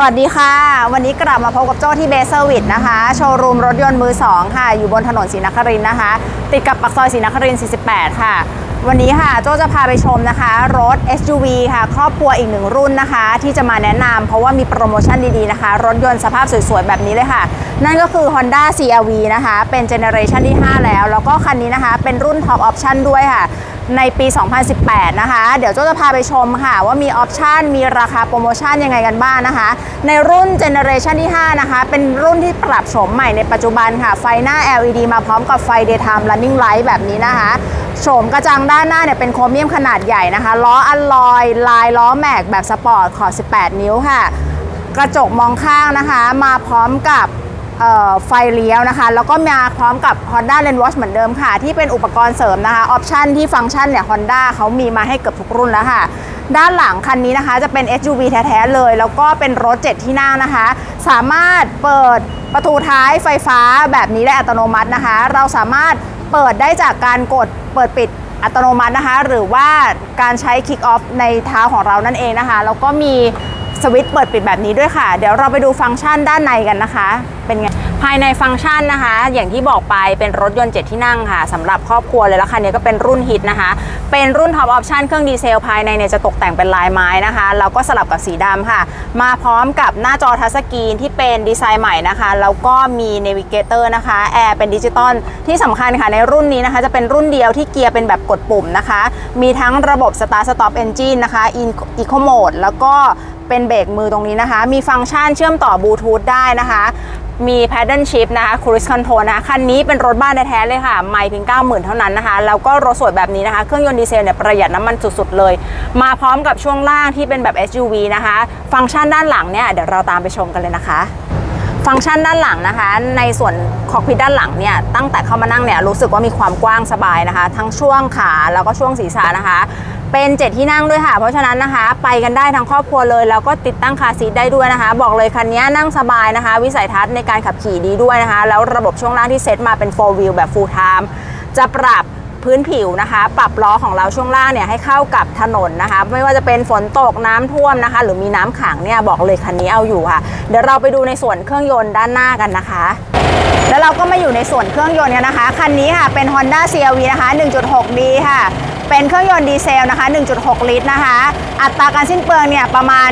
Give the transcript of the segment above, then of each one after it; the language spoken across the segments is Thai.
สวัสดีค่ะ วันนี้กลับมาพบกับโจ้ที่เบสเซอร์วิสนะคะ โชว์รูมรถยนต์มือ 2 ค่ะ อยู่บนถนนศรีนครินนะคะ ติดกับปากซอยศรีนครินทร์48 ค่ะ วันนี้ค่ะโจ้จะพาไปชมนะคะ รถ SUV ค่ะ ครอบครัวอีกหนึ่งรุ่นนะคะ ที่จะมาแนะนำเพราะว่ามีโปรโมชั่นดีๆนะคะ รถยนต์สภาพสวยๆ แบบนี้เลยค่ะ นั่นก็คือ Honda CRV นะคะ เป็นเจเนอเรชันที่ 5 แล้ว แล้วก็คันนี้นะคะเป็นรุ่น Top Option ด้วยค่ะ ในปี 2018 นะคะ เดี๋ยวโจ้จะพาไปชมค่ะ ว่ามีออปชันมีราคาโปรโมชั่นยังไงกันบ้างนะคะ ในรุ่นเจเนอเรชันที่ 5 นะคะ เป็นรุ่นที่ปรับโฉมใหม่ในปัจจุบันค่ะ ไฟหน้า LED มาพร้อมกับไฟ Daytime Running Light แบบนี้นะคะโฉมกระจังด้านหน้าเนี่ยเป็นโครเมียมขนาดใหญ่นะคะ ล้ออัลลอย ลายล้อแม็กแบบสปอร์ตขอบ 18 นิ้วค่ะ กระจกมองข้างนะคะ มาพร้อมกับ ไฟเลี้ยวนะคะ แล้วก็มาพร้อมกับ Honda Lane Watch เหมือนเดิมค่ะ ที่เป็นอุปกรณ์เสริมนะคะ ออปชันที่ฟังก์ชันเนี่ย Honda เขามีมาให้เกือบทุกรุ่นแล้วค่ะ ด้านหลังคันนี้นะคะ จะเป็น SUV แท้ ๆ เลย แล้วก็เป็นรถ7ที่นั่งนะคะ สามารถเปิดประตูท้ายไฟฟ้าแบบนี้ได้อัตโนมัตินะคะ เราสามารถเปิดได้จากการกดเปิดปิดอัตโนมัตินะคะ หรือว่าการใช้ Kick Off ในเท้าของเรานั่นเองนะคะ แล้วก็มีสวิตช์เปิดปิดแบบนี้ด้วยค่ะ เดี๋ยวเราไปดูฟังก์ชันด้านในกันนะคะ เป็นไง ภายในฟังก์ชันนะคะ อย่างที่บอกไปเป็นรถยนต์ 7 ที่นั่งค่ะสำหรับครอบครัวเลยแล้วคันนี้ก็เป็นรุ่นฮิตนะคะ เป็นรุ่นท็อปออปชันเครื่องดีเซลภายในเนี่ยจะตกแต่งเป็นลายไม้นะคะ แล้วก็สลับกับสีดำค่ะ มาพร้อมกับหน้าจอทัชสกรีนที่เป็นดีไซน์ใหม่นะคะ แล้วก็มีเนวิเกเตอร์นะคะแอร์เป็นดิจิตอลที่สำคัญค่ะในรุ่นนี้นะคะจะเป็นรุ่นเดียวที่เกียร์เป็นแบบกดปุ่มนะคะ มีทั้งระบบ Start Stop Engine นะคะ Eco Mode แล้วก็เป็นเบรกมือตรงนี้นะคะ มีฟังก์ชันเชื่อมต่อบลูทูธได้นะคะ มี paddle shift นะคะ cruise control นะคะคันนี้เป็นรถบ้านแท้ๆเลยค่ะ ไม่เพียง 90,000 เท่านั้นนะคะ แล้วก็รถสวยแบบนี้นะคะ เครื่องยนต์ดีเซลเนี่ยประหยัดน้ำมันสุดๆเลย มาพร้อมกับช่วงล่างที่เป็นแบบ SUV นะคะ ฟังก์ชันด้านหลังเนี่ยเดี๋ยวเราตามไปชมกันเลยนะคะฟังก์ชันด้านหลังนะคะ ในส่วนคอกพิทด้านหลังเนี่ยตั้งแต่เข้ามานั่งเนี่ยรู้สึกว่ามีความกว้างสบายนะคะ ทั้งช่วงขาแล้วก็ช่วงศีรษะนะคะ เป็นเจ็ดที่นั่งด้วยค่ะ เพราะฉะนั้นนะคะ ไปกันได้ทั้งครอบครัวเลย แล้วก็ติดตั้งคาซีทได้ด้วยนะคะ บอกเลยคันนี้นั่งสบายนะคะ วิสัยทัศน์ในการขับขี่ดีด้วยนะคะ แล้วระบบช่วงล่างที่เซตมาเป็น 4 wheel แบบ full time จะปรับพื้นผิวนะคะ ปรับล้อของเราช่วงล่างเนี่ยให้เข้ากับถนนนะคะ ไม่ว่าจะเป็นฝนตกน้ำท่วมนะคะ หรือมีน้ำขังเนี่ยบอกเลยคันนี้เอาอยู่ค่ะ เดี๋ยวเราไปดูในส่วนเครื่องยนต์ด้านหน้ากันนะคะแล้วเราก็มาอยู่ในส่วนเครื่องยนต์กันนะคะ คันนี้ค่ะเป็น Honda CRV นะคะ 1.6D ค่ะ เป็นเครื่องยนต์ดีเซลนะคะ 1.6 ลิตรนะคะ อัตราการสิ้นเปลืองเนี่ยประมาณ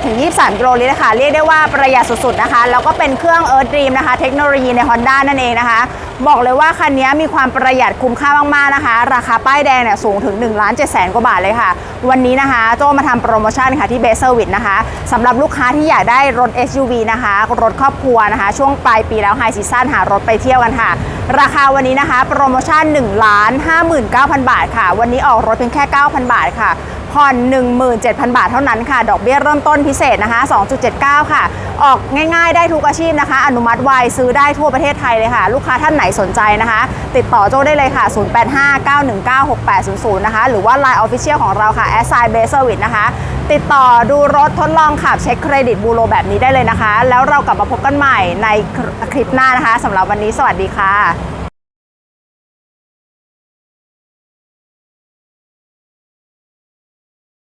20-23กิโลลิตรค่ะเรียกได้ว่าประหยัดสุดๆนะคะ แล้วก็เป็นเครื่อง Earth Dream นะคะ เทคโนโลยีใน Honda นั่นเองนะคะ บอกเลยว่าคันนี้มีความประหยัดคุ้มค่ามากๆนะคะ ราคาป้ายแดงเนี่ยสูงถึง1ล้าน7แสนกว่าบาทเลยค่ะ วันนี้นะคะโจมาทำโปรโมชั่นค่ะที่เบสเซอร์วิสนะคะสำหรับลูกค้าที่อยากได้รถ SUV นะคะ รถครอบครัวนะคะ ช่วงปลายปีแล้วไฮซีซั่นหารถไปเที่ยวกันค่ะ ราคาวันนี้นะคะ โปรโมชั่น1ล้าน59,000 บาทค่ะ วันนี้ออกรถเพียงแค่ 9,000 บาทค่ะ ผ่อน 17,000 บาทเท่านั้นค่ะ ดอกเบี้ยเริ่มต้นพิเศษนะคะ 2.79 ค่ะ ออกง่ายๆได้ทุกอาชีพนะคะ อนุมัติไวซื้อได้ทั่วประเทศไทยเลยค่ะ ลูกค้าท่านไหนสนใจนะคะ ติดต่อโจ้ได้เลยค่ะ 0859196800 นะคะ หรือว่า Line Official ของเราค่ะ a s i g n Base Service นะคะ ติดต่อดูรถทดลองขับเช็คเครดิตบูโรแบบนี้ได้เลยนะคะ แล้วเรากลับมาพบกันใหม่ในคลิปหน้านะคะสำหรับวันนี้สวัสดีค่ะ